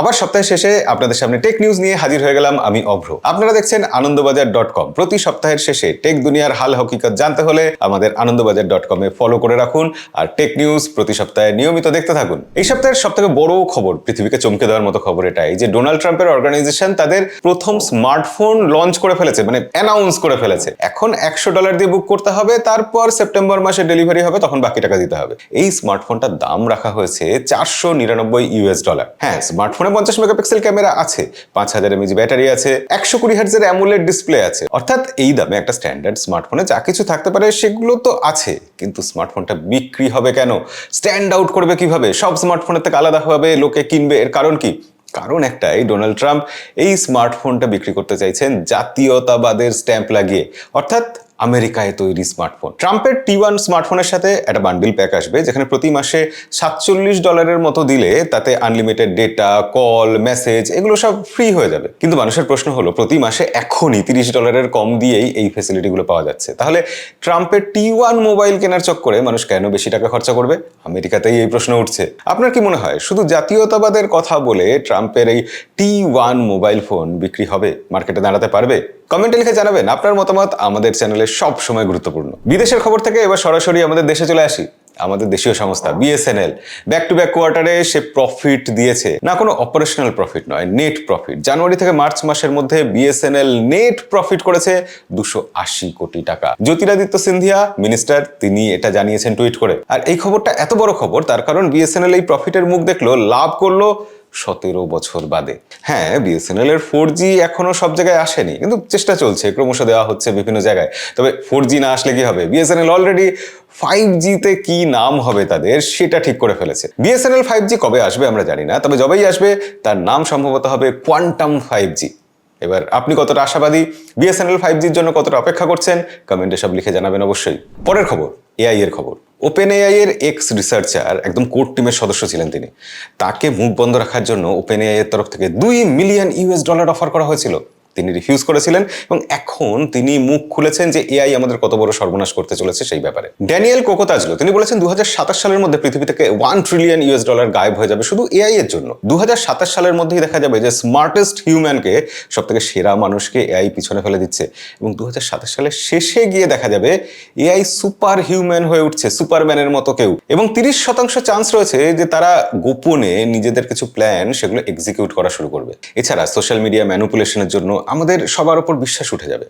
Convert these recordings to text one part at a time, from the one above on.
আবার সপ্তাহের শেষে আপনাদের সামনে টেক নিউজ নিয়ে হাজির হয়ে গেলাম আমি অভ্র। আপনারা দেখছেন আনন্দবাজার ডট কম প্রতি সপ্তাহের শেষে টেক দুনিয়ার হাল হকিকত জানতে হলে আমাদের আনন্দবাজার ডট কমে ফলো করে রাখুন আর টেক নিউজ প্রতি সপ্তাহে নিয়মিত দেখতে থাকুন। এই সপ্তাহের সব থেকে বড় খবর, পৃথিবীকে চমকে দেওয়ার মতো খবর এটাই যে ডোনাল্ড ট্রাম্পের অর্গানাইজেশন তাদের প্রথম স্মার্টফোন লঞ্চ করে ফেলেছে মানে অ্যানাউন্স করে ফেলেছে। এখন একশো ডলার দিয়ে বুক করতে হবে, তারপর সেপ্টেম্বর মাসে ডেলিভারি হবে, তখন বাকি টাকা দিতে হবে। এই স্মার্টফোনটার দাম রাখা হয়েছে চারশো নিরানব্বই ইউএস ডলার হ্যাঁ স্মার্টফোনে পঞ্চাশ মেগাপিক্সেল ক্যামেরা আছে, পাঁচ হাজার এমএজি ব্যাটারি আছে, একশো কুড়ি হার্জের অ্যামুলেট ডিসপ্লে আছে। অর্থাৎ এই দামে একটা স্ট্যান্ডার্ড স্মার্টফোনে যা কিছু থাকতে পারে সেগুলো তো আছে, কিন্তু স্মার্টফোনটা বিক্রি হবে কেন? স্ট্যান্ড আউট করবে কীভাবে? সব স্মার্টফোনের থেকে আলাদা হবে, লোকে কিনবে, এর কারণ কি? কারণ একটাই, ডোনাল্ড ট্রাম্প এই স্মার্টফোনটা বিক্রি করতে চাইছেন জাতীয়তাবাদের স্ট্যাম্প লাগিয়ে। অর্থাৎ আমেরিকায় তৈরি স্মার্টফোন ট্রাম্পের টি ওয়ান স্মার্টফোনের সাথে একটা বান্ডিল প্যাক আসবে, যেখানে প্রতি মাসে সাতচল্লিশ ডলারের মতো দিলে তাতে আনলিমিটেড ডেটা কল মেসেজ এগুলো সব ফ্রি হয়ে যাবে। কিন্তু মানুষের প্রশ্ন হলো, প্রতি মাসে এখনই তিরিশ ডলারের কম দিয়েই এই ফেসিলিটিগুলো পাওয়া যাচ্ছে। তাহলে ট্রাম্পের টি ওয়ান মোবাইল কেনার চক্করে মানুষ কেন বেশি টাকা খরচা করবে? আমেরিকাতেই এই প্রশ্ন উঠছে। আপনার কি মনে হয়, শুধু জাতীয়তাবাদের কথা বলে ট্রাম্পের এই টি ওয়ান মোবাইল ফোন বিক্রি হবে? মার্কেটে দাঁড়াতে পারবে? কমেন্টে লিখে জানাবেন আপনার মতামত আমাদের চ্যানেলে সব সময় গুরুত্বপূর্ণ। বিদেশের খবর থেকে এবার সরাসরি আমাদের দেশে চলে আসি। আমাদের দেশীয় সংস্থা বিএসএনএল ব্যাক টু ব্যাক কোয়ার্টারে সে প্রফিট দিয়েছে। না, কোনো অপারেশনাল প্রফিট নয় নেট প্রফিট জানুয়ারি থেকে মার্চ মাসের মধ্যে বিএসএনএল নেট প্রফিট করেছে দুশো আশি কোটি টাকা। জ্যোতিরাদিত্য সিন্ধিয়া মিনিস্টার তিনি এটা জানিয়েছেন টুইট করে। আর এই খবরটা এত বড় খবর, তার কারণ বিএসএনএল এই প্রফিটের মুখ দেখল, লাভ করল সতেরো বছর বাদে। হ্যাঁ বিএসএনএল এর ফোর জি এখনও সব জায়গায় আসেনি, কিন্তু চেষ্টা চলছে, ক্রমশ দেওয়া হচ্ছে বিভিন্ন জায়গায়। তবে ফোর জি না আসলে কি হবে? বিএসএনএল অলরেডি ফাইভ জিতে কি নাম হবে তাদের, সেটা ঠিক করে ফেলেছে। বিএসএনএল ফাইভ জি কবে আসবে আমরা জানি না, তবে যবেই আসবে, তার নাম সম্ভবত হবে কোয়ান্টাম ফাইভ জি এবার আপনি কতটা আশাবাদী? বিএসএনএল ফাইভ জির জন্য কতটা অপেক্ষা করছেন? কমেন্টে সব লিখে জানাবেন অবশ্যই। পরের খবর এআই এর খবর। ওপেন এআই এর এক্স রিসার্চার একদম কোর টিমের সদস্য ছিলেন তিনি। তাকে মুখ বন্ধ রাখার জন্য ওপেন এআই এর তরফ থেকে দুই মিলিয়ন ইউএস ডলার অফার করা হয়েছিল। তিনি রিফিউজ করেছিলেন এবং এখন তিনি মুখ খুলেছেন যে এআই আমাদের কত বড় সর্বনাশ করতে চলেছে সেই ব্যাপারে। ড্যানিয়েল কোকোতাজলো, তিনি বলেছেন দু হাজার সাতাশ সালের মধ্যে পৃথিবী থেকে ওয়ান ট্রিলিয়ন ইউএস ডলার গায়েব হয়ে যাবে শুধু এআই এর জন্য। দু হাজার সাতাশ সালের মধ্যেই দেখা যাবে যে স্মার্টেস্ট হিউম্যানকে সব থেকে সেরা মানুষকে এআই পিছনে ফেলে দিচ্ছে এবং দু হাজার সাতাশ সালের শেষে গিয়ে দেখা যাবে এআই সুপার হিউম্যান হয়ে উঠছে সুপারম্যানের মতো কেউ। এবং তিরিশ শতাংশ চান্স রয়েছে যে তারা গোপনে নিজেদের কিছু প্ল্যান সেগুলো এক্সিকিউট করা শুরু করবে। এছাড়া সোশ্যাল মিডিয়া ম্যানুপুলেশনের জন্য আমাদের সবার ওপর বিশ্বাস উঠে যাবে।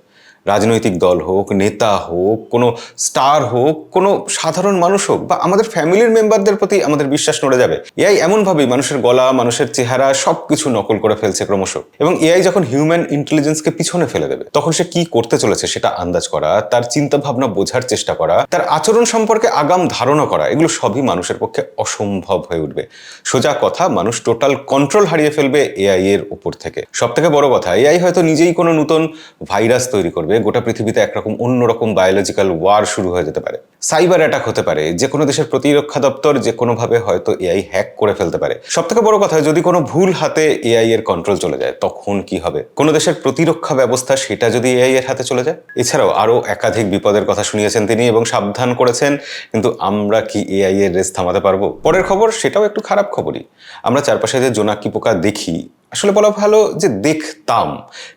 রাজনৈতিক দল হোক, নেতা হোক, কোনো স্টার হোক, কোনো সাধারণ মানুষ হোক বা আমাদের ফ্যামিলির মেম্বারদের প্রতি আমাদের বিশ্বাস নড়ে যাবে। এআই এমনভাবেই মানুষের গলা, মানুষের চেহারা সব কিছু নকল করে ফেলছে ক্রমশ। এবং এআই যখন হিউম্যান ইন্টেলিজেন্সকে পিছনে ফেলে দেবে, তখন সে কি করতে চলেছে সেটা আন্দাজ করা, তার চিন্তা ভাবনা বোঝার চেষ্টা করা, তার আচরণ সম্পর্কে আগাম ধারণা করা, এগুলো সবই মানুষের পক্ষে অসম্ভব হয়ে উঠবে। সোজা কথা, মানুষ টোটাল কন্ট্রোল হারিয়ে ফেলবে এআই এর উপর থেকে। সব থেকে বড় কথা, এআই হয়তো নিজেই কোনো নতুন ভাইরাস তৈরি করবে। গোটা পৃথিবীতে একরকম অন্যরকম বায়োলজিক্যাল ওয়ার শুরু হয়ে যেতে পারে। সাইবার অ্যাটাক হতে পারে যে কোনো দেশের প্রতিরক্ষা দপ্তর যে কোনোভাবে হয়তো এআই হ্যাক করে ফেলতে পারে। সব থেকে বড় কথা, যদি কোনো ভুল হাতে এআই এর কন্ট্রোল চলে যায়, তখন কি হবে? কোনো দেশের প্রতিরক্ষা ব্যবস্থা সেটা যদি এআই এর হাতে চলে যায়? এছাড়াও আরও একাধিক বিপদের কথা শুনিয়েছেন তিনি এবং সাবধান করেছেন, কিন্তু আমরা কি এআই এর রেস থামাতে পারব? পরের খবর, সেটাও একটু খারাপ খবরই। আমরা চারপাশে যে জোনাকি পোকা দেখি আসলে বলা ভালো যে দেখতাম,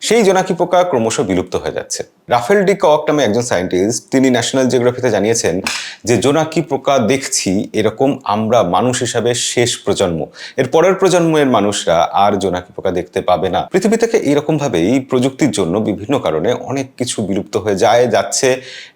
সেই জোনাকি পোকা ক্রমশ বিলুপ্ত হয়ে যাচ্ছে। রাফেল ডি কক নামে একজন সায়েন্টিস্ট, তিনি ন্যাশনাল জিওগ্রাফিতে জানিয়েছেন যে জোনাকি পোকা দেখছি এরকম আমরা মানুষ হিসাবে শেষ প্রজন্ম। এর পরের প্রজন্মের মানুষরা আর জোনাকি পোকা দেখতে পাবে না। পৃথিবী থেকে এইরকম ভাবেই প্রযুক্তির জন্য বিভিন্ন কারণে অনেক কিছু বিলুপ্ত হয়ে যায়, যাচ্ছে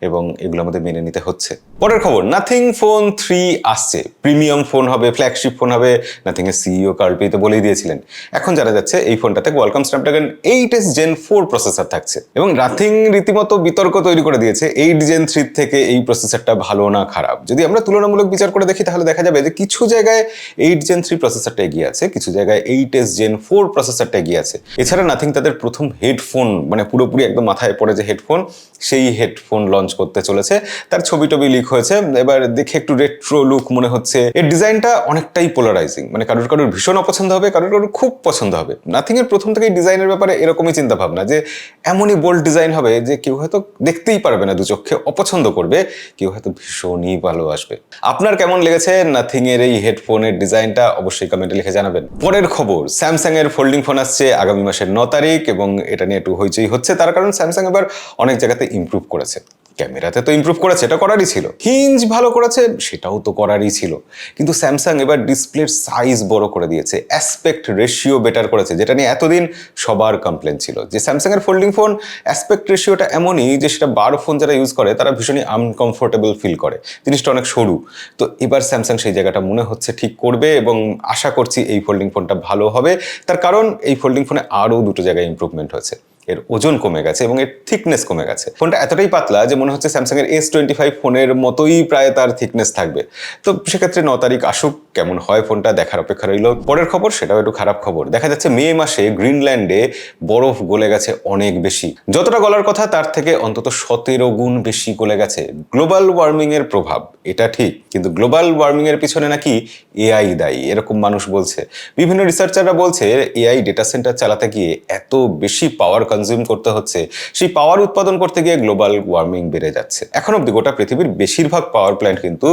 এবং এগুলো আমাদের মেনে নিতে হচ্ছে। পরের খবর নাথিং ফোন থ্রি আসছে। প্রিমিয়াম ফোন হবে ফ্ল্যাগশিপ ফোন হবে নাথিং এর সিইও কার্লপি তো বলেই দিয়েছিলেন। এখন জানা যাচ্ছে এই ফোনটাতে welcome Snapdragon eight S gen four processor থাকছে এবং নাথিং রীতিমতো বিতর্ক তৈরি করে দিয়েছে। এইট জেন থ্রি থেকে এই প্রসেসরটা ভালো না খারাপ। যদি আমরা তুলনামূলক বিচার করে দেখি, তাহলে দেখা যাবে যে কিছু জায়গায় এইট জেন থ্রি প্রসেসরটা এগিয়ে আছে, কিছু জায়গায় এইট এস জেন ফোর প্রসেসরটা এগিয়ে আছে। এছাড়া নাথিং তাদের প্রথম হেডফোন মানে পুরোপুরি একদম মাথায় পড়ে যে হেডফোন সেই হেডফোন লঞ্চ করতে চলেছে। তার ছবি টবি লিক হয়েছে। এবার দেখে একটু রেট্রো লুক মনে হচ্ছে। এর ডিজাইনটা অনেকটাই পোলারাইজিং মানে কারোর কারোর ভীষণ অপছন্দ হবে, কারোর কারোর খুব পছন্দ হবে। নাথিং এর প্রথম থেকেই ডিজাইনের ব্যাপারে এরকমই চিন্তা ভাবনা যে, এমনই বোল্ড ডিজাইন হবে যে, কেউ হয়তো দেখতেই পারবে না, দু চোখে অপছন্দ করবে, কেউ হয়তো ভীষণই ভালোবাসবে আপনার কেমন লেগেছে নাথিং এর এই হেডফোনের ডিজাইনটা? অবশ্যই কমেন্টে লিখে জানাবেন। পরের খবর স্যামসাং এর ফোল্ডিং ফোন আসছে আগামী মাসের ন তারিখ এবং এটা নিয়ে একটু হইচই হচ্ছে। তার কারণ স্যামসাং এবার অনেক জায়গাতে ইমপ্রুভ করেছে। ক্যামেরাতে তো ইমপ্রুভ করেছে, এটা করারই ছিল। হিঞ্জ ভালো করেছে, সেটাও তো করারই ছিল। কিন্তু স্যামসাং এবার ডিসপ্লের সাইজ বড় করে দিয়েছে অ্যাসপেক্ট রেশিও বেটার করেছে, যেটা নিয়ে এতদিন সবার কমপ্লেন ছিল। যে স্যামসাং এর ফোল্ডিং ফোন অ্যাসপেক্ট রেশিওটা এমনই যে সেটা বারো ফোন যারা ইউজ করে, তারা ভীষণই আনকমফোর্টেবল ফিল করে। জিনিসটা অনেক সরু। তো এবার স্যামসাং সেই জায়গাটা মনে হচ্ছে ঠিক করবে এবং আশা করছি এই ফোল্ডিং ফোনটা ভালো হবে। তার কারণ এই ফোল্ডিং ফোনে আরও দুটো জায়গায় ইমপ্রুভমেন্ট হয়েছে। এর ওজন কমে গেছে এবং এর থিকনেস কমে গেছে। ফোনটা এতটাই পাতলা যে মনে হচ্ছে স্যামসাং এর এস টোয়েন্টি ফাইভ ফোনের মতোই প্রায় তার থিকনেস থাকবে। তো সেক্ষেত্রে ন তারিখ আসুক, কেমন হয় ফোনটা দেখার অপেক্ষা রইল। পরের খবর, সেটাও একটু খারাপ খবর। দেখা যাচ্ছে মে মাসে গ্রিনল্যান্ডে বরফ গলে গেছে অনেক বেশি। যতটা গলার কথা, তার থেকে অন্তত সতেরো গুণ বেশি গলে গেছে। গ্লোবাল ওয়ার্মিং এর প্রভাব, এটা ঠিক। কিন্তু গ্লোবাল ওয়ার্মিং এর পিছনে নাকি এআই দায়ী, এরকম মানুষ বলছে। বিভিন্ন রিসার্চাররা বলছে এআই ডেটা সেন্টার চালাতে গিয়ে এত বেশি পাওয়ার কনজিউম করতে হচ্ছে, সেই পাওয়ার উৎপাদন করতে গিয়ে গ্লোবাল ওয়ার্মিং বেড়ে যাচ্ছে। এখন অব্দি গোটা পৃথিবীর বেশিরভাগ পাওয়ার প্ল্যান্ট কিন্তু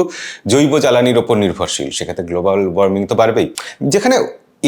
জৈব জ্বালানির ওপর নির্ভরশীল। সেক্ষেত্রে গ্লোবাল ওয়ার্মিং তো বাড়বেই। যেখানে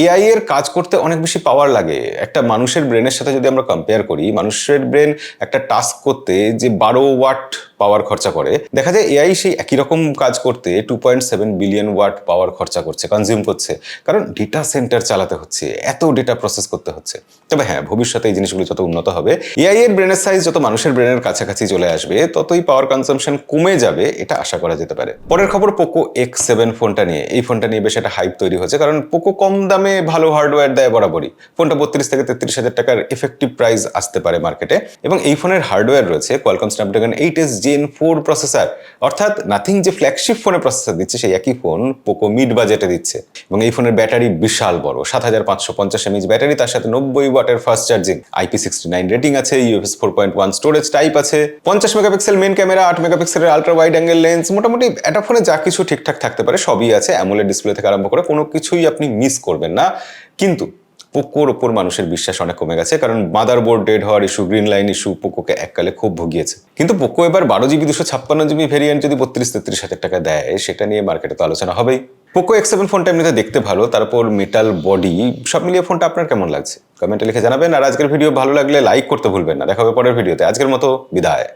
এআই এর কাজ করতে অনেক বেশি পাওয়ার লাগে, একটা মানুষের ব্রেনের সাথে যদি আমরা কম্পেয়ার করি, মানুষের ব্রেন একটা টাস্ক করতে যে বারো ওয়াট পাওয়ার খরচা করে দেখা যায় এআই সেই একই রকম কাজ করতে two point seven billion watt power খরচা করছে কনজিউম করছে। কারণ ডেটা সেন্টার চালাতে হচ্ছে, এত ডেটা প্রসেস করতে হচ্ছে। তবে হ্যাঁ ভবিষ্যতে এই জিনিসগুলো যত উন্নত হবে, এআই এর ব্রেনের সাইজ যত মানুষের ব্রেনের কাছাকাছি চলে আসবে, ততই পাওয়ার কনজাম্পশন কমে যাবে, এটা আশা করা যেতে পারে। পরের খবর পোকো এক্স সেভেন ফোনটা নিয়ে। এই ফোনটা নিয়ে বেশ একটা হাইপ তৈরি হচ্ছে, কারণ পোকো কম দামে ভালো হার্ডওয়্যার দেয় বরাবরই। ফোনটা বত্রিশ থেকে তেত্রিশ হাজার টাকার এফেক্টিভ প্রাইস আসতে পারে মার্কেটে এবং এই ফোনের হার্ডওয়্যার রয়েছে Qualcomm Snapdragon eight S gen four processor অর্থাৎ নাথিং যে ফ্ল্যাগশিপ ফোনে প্রসেসর দিচ্ছে, সেই একই ফোন পোকো মিড বাজেটে দিচ্ছে। এবং এই ফোনের ব্যাটারি বিশাল বড়, সাত হাজার পাঁচশো পঞ্চাশ এমএইচ ব্যাটারি তার সাথে নব্বই ওয়াটের fast charging IP sixty nine rating আছে US four point one storage type আছে। পঞ্চাশ মেগাপিক্সেল মেন ক্যামেরা আট মেগাপিক্সেলের আলট্রা ওয়াইড অ্যাঙ্গেল লেন্স মোটামুটি একটা ফোনে যা কিছু ঠিকঠাক থাকতে পারে, সবই আছে। অ্যামোলেড ডিসপ্লে থেকে আরম্ভ করে কোনো কিছুই আপনি মিস করবেন না। কিন্তু পোকোর ওপর মানুষের বিশ্বাস অনেক কমে গেছে, কারণ মাদার বোর্ড ডেড হওয়ার ইস্যু গ্রিন লাইন ইস্যু পোকোকে এককালে খুব ভুগিয়েছে। কিন্তু পোকো এবার বারো জিবি, দুশো ছাপ্পান্ন জিবি ভেরিয়েন্ট যদি বত্রিশ, তেত্রিশ হাজার টাকা দেয়, সেটা নিয়ে মার্কেটে তো আলোচনা হবেই। পোকো এক্স সেভেন ফোনটা এমনিতে দেখতে ভালো, তারপর মেটাল বডি সব মিলিয়ে ফোনটা আপনার কেমন লাগছে? কমেন্টে লিখে জানাবেন, আর আজকের ভিডিও ভালো লাগলে লাইক করতে ভুলবেন না। দেখা হবে পরের ভিডিওতে আজকের মতো বিদায়।